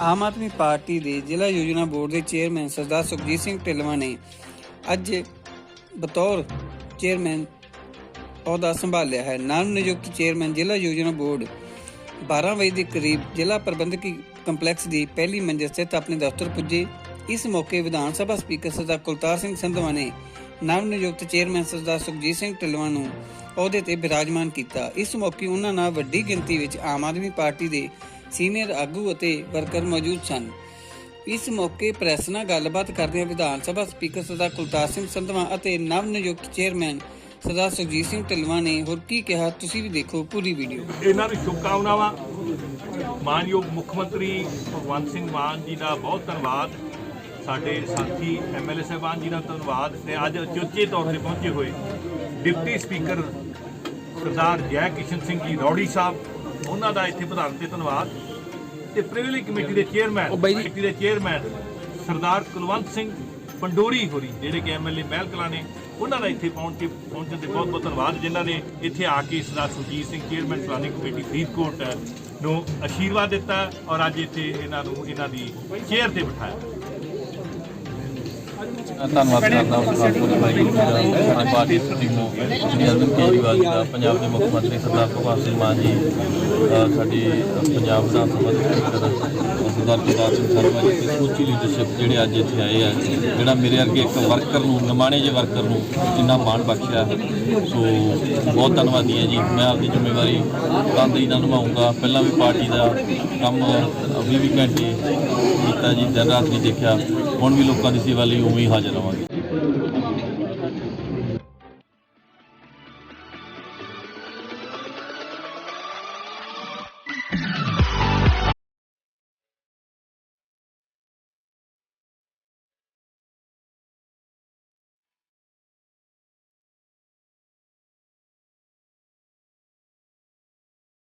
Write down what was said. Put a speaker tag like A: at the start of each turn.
A: Aam Aadmi party ਦੇ ਜ਼ਿਲ੍ਹਾ ਯੋਜਨਾ ਬੋਰਡ ਦੇ ਚੇਅਰਮੈਨ ਸਰਦਾਰ ਸੁਖਜੀਤ ਸਿੰਘ ਢਿੱਲੋਂ ਨੇ ਅੱਜ ਬਤੌਰ ਚੇਅਰਮੈਨ ਅਹੁਦਾ ਸੰਭਾਲਿਆ ਹੈ। ਨਵ ਨਿਯੁਕਤ ਚੇਅਰਮੈਨ ਜ਼ਿਲ੍ਹਾ ਯੋਜਨਾ ਬੋਰਡ 12 ਵਜੇ ਦੇ ਕਰੀਬ ਜ਼ਿਲ੍ਹਾ ਪ੍ਰਬੰਧਕੀ ਕੰਪਲੈਕਸ ਦੀ ਪਹਿਲੀ ਮੰਜ਼ਿਲ ਸਥਿਤ ਆਪਣੇ ਦਫ਼ਤਰ ਪੁੱਜੇ। ਇਸ ਮੌਕੇ ਵਿਧਾਨ ਸਭਾ ਸਪੀਕਰ ਸਰਦਾਰ ਕੁਲਤਾਰ ਸਿੰਘ ਸੰਧਵਾ ਨੇ ਨਵ ਨਿਯੁਕਤ ਚੇਅਰਮੈਨ ਸਰਦਾਰ ਸੁਖਜੀਤ ਸਿੰਘ ਢਿੱਲੋਂ ਨੂੰ ਅਹੁਦੇ ਤੇ ਬਿਰਾਜਮਾਨ ਕੀਤਾ। ਇਸ ਮੌਕੇ ਉਹਨਾਂ ਨਾਲ ਵੱਡੀ ਗਿਣਤੀ ਵਿੱਚ ਆਮ ਆਦਮੀ ਪਾਰਟੀ ਦੇ ਸੀਨੀਅਰ ਆਗੂ ਅਤੇ ਵਰਕਰ ਮੌਜੂਦ ਸਨ। ਇਸ ਮੌਕੇ ਪ੍ਰੈਸ ਨਾਲ ਗੱਲਬਾਤ ਕਰਦਿਆਂ ਵਿਧਾਨ ਸਭਾ ਸਪੀਕਰ ਸਰਦਾਰ ਕੁਲਤਾਰ ਸਿੰਘ ਸੰਧਵਾ ਅਤੇ ਨਵ ਨਿਯੁਕਤ ਚੇਅਰਮੈਨ ਸਰਦਾਰ ਸੁਖਜੀਤ ਸਿੰਘ ਢਿੱਲੋਂ ਨੇ ਹੋਰ ਕੀ ਕਿਹਾ, ਤੁਸੀਂ ਵੀ ਦੇਖੋ ਪੂਰੀ ਵੀਡੀਓ।
B: ਇਹਨਾਂ ਨੂੰ ਸ਼ੁਭਕਾਮਨਾਵਾਂ ਮਾਨਯੋਗ ਮੁੱਖ ਮੰਤਰੀ ਭਗਵੰਤ ਸਿੰਘ ਮਾਨ ਜੀ ਦਾ ਬਹੁਤ ਧੰਨਵਾਦ। ਸਾਡੇ ਸਾਥੀ ਐਮਐਲਏ ਸਾਹਿਬਾਨ ਜੀ ਦਾ ਧੰਨਵਾਦ ਤੇ ਅੱਜ ਅਚੋਚੇ ਤੌਰ ਤੇ ਪਹੁੰਚੇ ਹੋਏ ਡਿਪਟੀ ਸਪੀਕਰ ਸਰਦਾਰ ਜੈ ਕਿਸ਼ਨ ਸਿੰਘ ਜੀ, ਰੌੜੀ ਸਾਹਿਬ। ਉਹਨਾਂ ਦਾ ਇੱਥੇ ਪ੍ਰਧਾਨ ਤੇ ਧੰਨਵਾਦ। ਤੇ ਪ੍ਰਿਵਿਲੇਜ ਕਮੇਟੀ ਦੇ ਚੇਅਰਮੈਨ ਕਮੇਟੀ ਦੇ ਚੇਅਰਮੈਨ ਸਰਦਾਰ ਕੁਲਵੰਤ ਸਿੰਘ ਪੰਡੋਰੀ ਹੋਰੀ ਜਿਹੜੇ ਕਿ ਐਮਐਲਏ ਮਹਿਲ ਕਲਾਂ ਨੇ ਉਹਨਾਂ ਦਾ ਇੱਥੇ ਪਹੁੰਚ ਕੇ ਪਹੁੰਚਣ ਤੇ ਬਹੁਤ ਬਹੁਤ ਧੰਨਵਾਦ। ਜਿਨ੍ਹਾਂ ਨੇ ਇੱਥੇ ਆ ਕੇ ਸਰਦਾਰ ਸੁਰਜੀਤ ਸਿੰਘ ਚੇਅਰਮੈਨ ਫਲਾਨੀ ਕਮੇਟੀ ਫਰੀਦਕੋਟ ਨੂੰ ਅਸ਼ੀਰਵਾਦ ਦਿੱਤਾ ਔਰ ਅੱਜ ਇੱਥੇ ਇਹਨਾਂ ਨੂੰ ਇਹਨਾਂ ਦੀ ਚੇਅਰ ਤੇ ਬਿਠਾਇਆ।
C: ਧੰਨਵਾਦ ਕਰਦਾ ਹਾਂ ਪੂਰੀ party party supremo Shri Arvind Kejriwal ji ਦਾ ਪੰਜਾਬ ਦੇ ਮੁੱਖ ਮੰਤਰੀ ਸਰਦਾਰ ਭਗਵੰਤ ਸਿੰਘ ਮਾਨ ਜੀ ਅ, ਸਾਡੀ ਪੰਜਾਬ ਵਿਧਾਨ ਸਭਾ ਦੇ ਸਪੀਕਰ ਸਰਦਾਰ ਪ੍ਰਤਾਪ ਸਿੰਘ ਸਰਮਾ ਜੀ ਤੇ ਸਮੁੱਚੀ ਲੀਡਰਸ਼ਿਪ ਜਿਹੜੇ ਅੱਜ ਇੱਥੇ ਆਏ ਆ ਜਿਹੜਾ ਮੇਰੇ ਵਰਗੇ ਇੱਕ ਵਰਕਰ ਨੂੰ ਨਿਮਾਣੇ ਜਿਹੇ ਵਰਕਰ ਨੂੰ ਇੰਨਾ ਮਾਣ ਬਖਸ਼ਿਆ ਸੋ ਬਹੁਤ ਧੰਨਵਾਦੀ ਹਾਂ ਜੀ। ਮੈਂ ਆਪਦੀ ਜ਼ਿੰਮੇਵਾਰੀ ਤਨਦੇਹੀ ਨਾਲ ਨਿਭਾਉਂਗਾ ਪਹਿਲਾਂ ਵੀ ਪਾਰਟੀ ਦਾ ਕੰਮ 20 ਘੰਟੇ ਕੀਤਾ ਜੀ ਦਿਨ ਰਾਤ ਨਹੀਂ ਦੇਖਿਆ। ਹੁਣ ਵੀ ਲੋਕਾਂ ਦੀ ਸੇਵਾ ਲਈ ਉਵੇਂ ਹੀ ਹਾਜ਼ਰ ਰਵਾਂਗੇ।